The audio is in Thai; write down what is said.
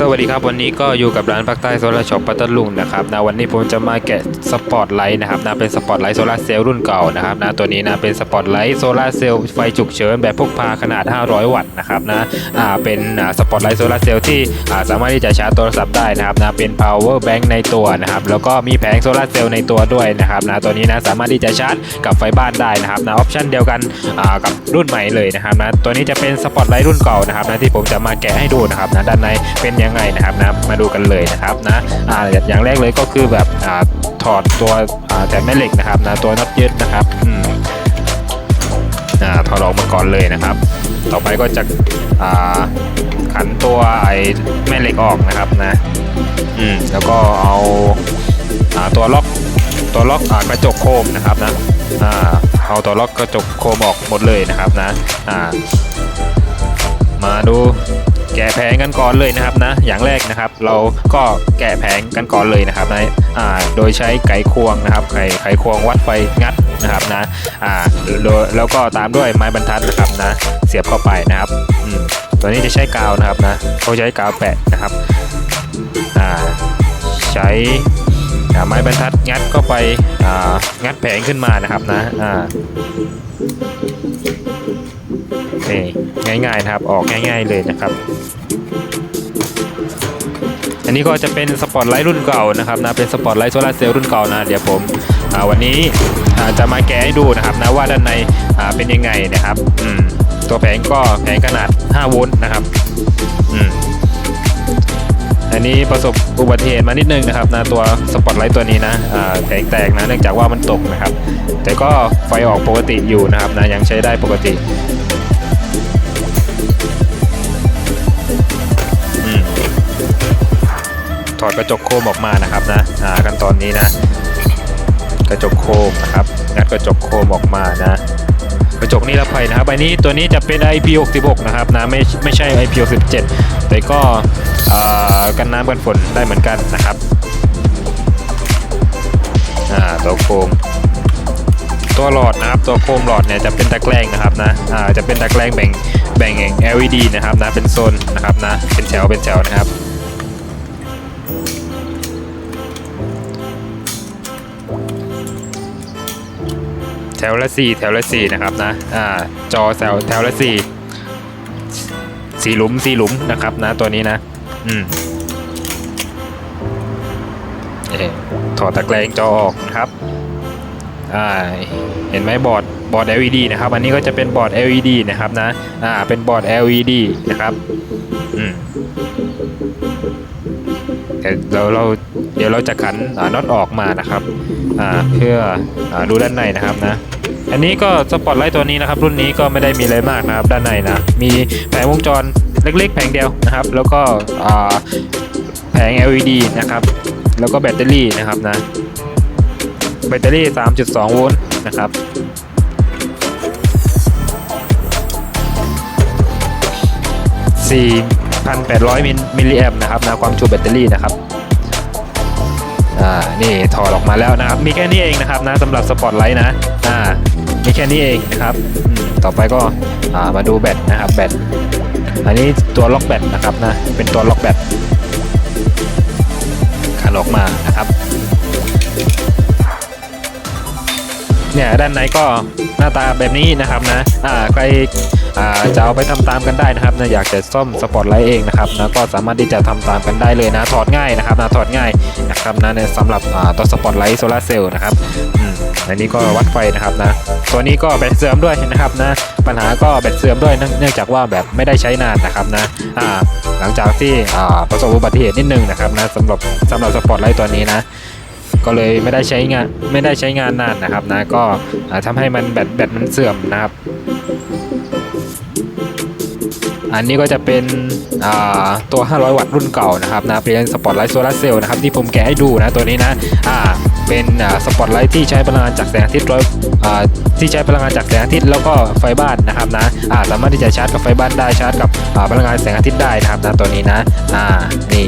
สวัสดีครับวันนี้ก็อยู่กับร้านภาคใต้โซลาร์ช็อปปัตตลุงนะครับนะวันนี้ผมจะมาแกะสปอตไลท์นะครับนะเป็นสปอตไลท์โซลาร์เซลล์รุ่นเก่านะครับนะตัวนี้นะเป็นสปอตไลท์โซลาร์เซลล์ไฟฉุกเฉินแบบพกพาขนาด 500 วัตต์นะครับนะอ่าเป็นอ่าสปอตไลท์โซลาร์เซลล์ที่อ่าสามารถที่จะชาร์จโทรศัพท์ได้นะครับนะเป็น power bank ในตัวนะครับแล้วก็มีแผงโซลาร์เซลล์ในตัวด้วยนะครับนะตัวนี้นะสามารถที่จะชาร์จกับไฟบ้านได้นะครับนะออปชันเดียวกันอ่ากับรุ่นใหม่เลยนะครับนะตัวนี้จะเป็นสปอตไลท์รุ่นเก่านะครับนะที่ผมจะมาแกะให้ดูนะครับนะด้านในเป็นยังังไงนะครับนะมาดูกันเลยนะครับนะอ่าอย่างแรกเลยก็คือแบบอ่าถอดตัวอ่าแถบแม่เหล็กนะครับนะตัวน็อตยึดนะครับอืมอ่าถอดออกมาก่อนเลยนะครับ ต่อไปก็จะอ่าขันตัวไอ้แม่เหล็กออกนะครับนะอืมแล้วก็เอาอ่าตัวล็อกตัวล็อกอ่ากระจกโคมนะครับนะอ่าเอาตัวล็อกกระจกโคมออกหมดเลยนะครับนะอ่ามาดู แกะแผงกันก่อนเลยนะครับนะ อย่างแรกนะครับ เราก็แกะแผงกันก่อนเลยนะครับนะอ่าโดยใช้ไขควงนะครับไขไขควงวัดไฟงัดนะครับนะอ่าโดยแล้วก็ตามด้วยไม้บรรทัดนะครับนะ เสียบเข้าไปนะครับอืมตัวนี้จะใช้กาวนะครับนะเขาใช้กาวแปะนะครับอ่าใช้ไม้บรรทัดงัดเข้าไปอ่างัดแผงขึ้นมานะครับนะอ่านี่ง่ายๆนะครับออกง่าย ๆเลยนะครับ อันนี้ก็จะเป็นสปอตไลท์รุ่นเก่านะครับนะเป็นสปอตไลท์โซลาร์เซลล์รุ่นเก่านะเดี๋ยวผมวันนี้จะมาแกะให้ดูนะครับนะว่าด้านในเป็นยังไงนะครับตัวแผงก็แผงขนาด 5 โวลต์นะครับอันนี้ประสบอุบัติเหตุมานิดนึงนะครับนะตัวสปอตไลท์ตัวนี้นะแผงแตกนะเนื่องจากว่ามันตกนะครับ แต่ก็ไฟออกปกติอยู่นะครับนะยังใช้ได้ปกติ อดกระจกโคมออกมานะครับนะอ่าขั้นตอนนี้นะ กระจกโคมนะครับงัดกระจกโคมออกมานะกระจกนิรภัยนะครับใบนี้ตัวนี้จะเป็น IP66 นะครับนะไม่ไม่ใช่ IP67 แต่ก็อ่ากันน้ำกันฝนได้เหมือนกันนะครับอ่าตัวโคมตัวหลอดนะครับตัวโคมหลอดเนี่ยจะเป็นตะแกรงนะครับนะอ่าจะเป็นตะแกรงแบ่งแบ่ง LED นะครับนะเป็นโซนนะครับนะเป็นแถวเป็นแถวนะครับ แถวละ4แถวละ4นะครับนะอ่าจอแถวแถวละ4สีหลุมสีหลุมนะครับนะตัวนี้นะอืมเอ่อถอดตะแกรงจอออกนะครับอ่าเห็นไหมบอร์ดบอร์ด LED นะครับ อันนี้ก็จะเป็นบอร์ด LED นะครับนะอ่าเป็นบอร์ด LED นะครับอืม แต่เราเราเดี๋ยวเราจะขันน็อตออกมานะครับเพื่ออดูด้านในนะครับนะอันนี้ก็สปอตไลท์ตัวนี้นะครับ รุ่นนี้ก็ไม่ได้มีอะไรมากนะครับ ด้านในนะมีแผงวงจรเล็กๆ แผงเดียวนะครับ แล้วก็แผง LED นะครับ แล้วก็แบตเตอรี่นะครับนะแบตเตอรี่ 3.2 โวลต์นะครับสี่ 1,800 มิลลิแอมนะครับนะความจุแบตเตอรี่นะครับอ่านี่ถอดออกมาแล้วนะครับ มีแค่นี้เองนะครับนะสำหรับสปอตไลท์นะอ่ามีแค่นี้เองนะครับต่อไปก็อ่ามาดูแบตนะครับแบตอันนี้ตัวล็อกแบตนะครับนะเป็นตัวล็อกแบตขันออกมานะครับ เนี่ยด้านในก็หน้าตาแบบนี้นะครับนะอ่าใครอ่าจะเอาไปทำตามกันได้นะครับนะอยากจะซ่อมสปอตไลท์เองนะครับนะก็สามารถที่จะทำตามกันได้เลยนะถอดง่ายนะครับนะถอดง่ายนะครับนะสำหรับอ่าตัวสปอตไลท์โซลาร์เซลล์นะครับอืมอันนี้ก็วัดไฟนะครับนะตัวนี้ก็แบตเสื่อมด้วยนะครับนะปัญหาก็แบตเสื่อมด้วยเนื่องเนื่องจากว่าแบบไม่ได้ใช้นานนะครับนะอ่าหลังจากที่อ่าประสบอุบัติเหตุนิดนึงนะครับนะสำหรับสำหรับสปอตไลท์ตัวนี้นะ ก็เลยไม่ได้ใช้งานไม่ได้ใช้งานนานนะครับนะก็อ่าทำให้มันแบตแบตมันเสื่อมนะครับ อันนี้ก็จะเป็นตัว 500 วัตต์รุ่นเก่านะครับนะเป็นสปอตไลท์โซลาร์เซลล์นะครับที่ผมแกะให้ดูนะตัวนี้นะอ่าเป็นสปอตไลท์ที่ใช้พลังงานจากแสงอาทิตย์ร้อยอ่าที่ใช้พลังงานจากแสงอาทิตย์แล้วก็ไฟบ้านนะครับนะสามารถที่จะชาร์จกับไฟบ้านได้ชาร์จกับพลังงานแสงอาทิตย์ได้นะครับนะตัวนี้นะอ่านี่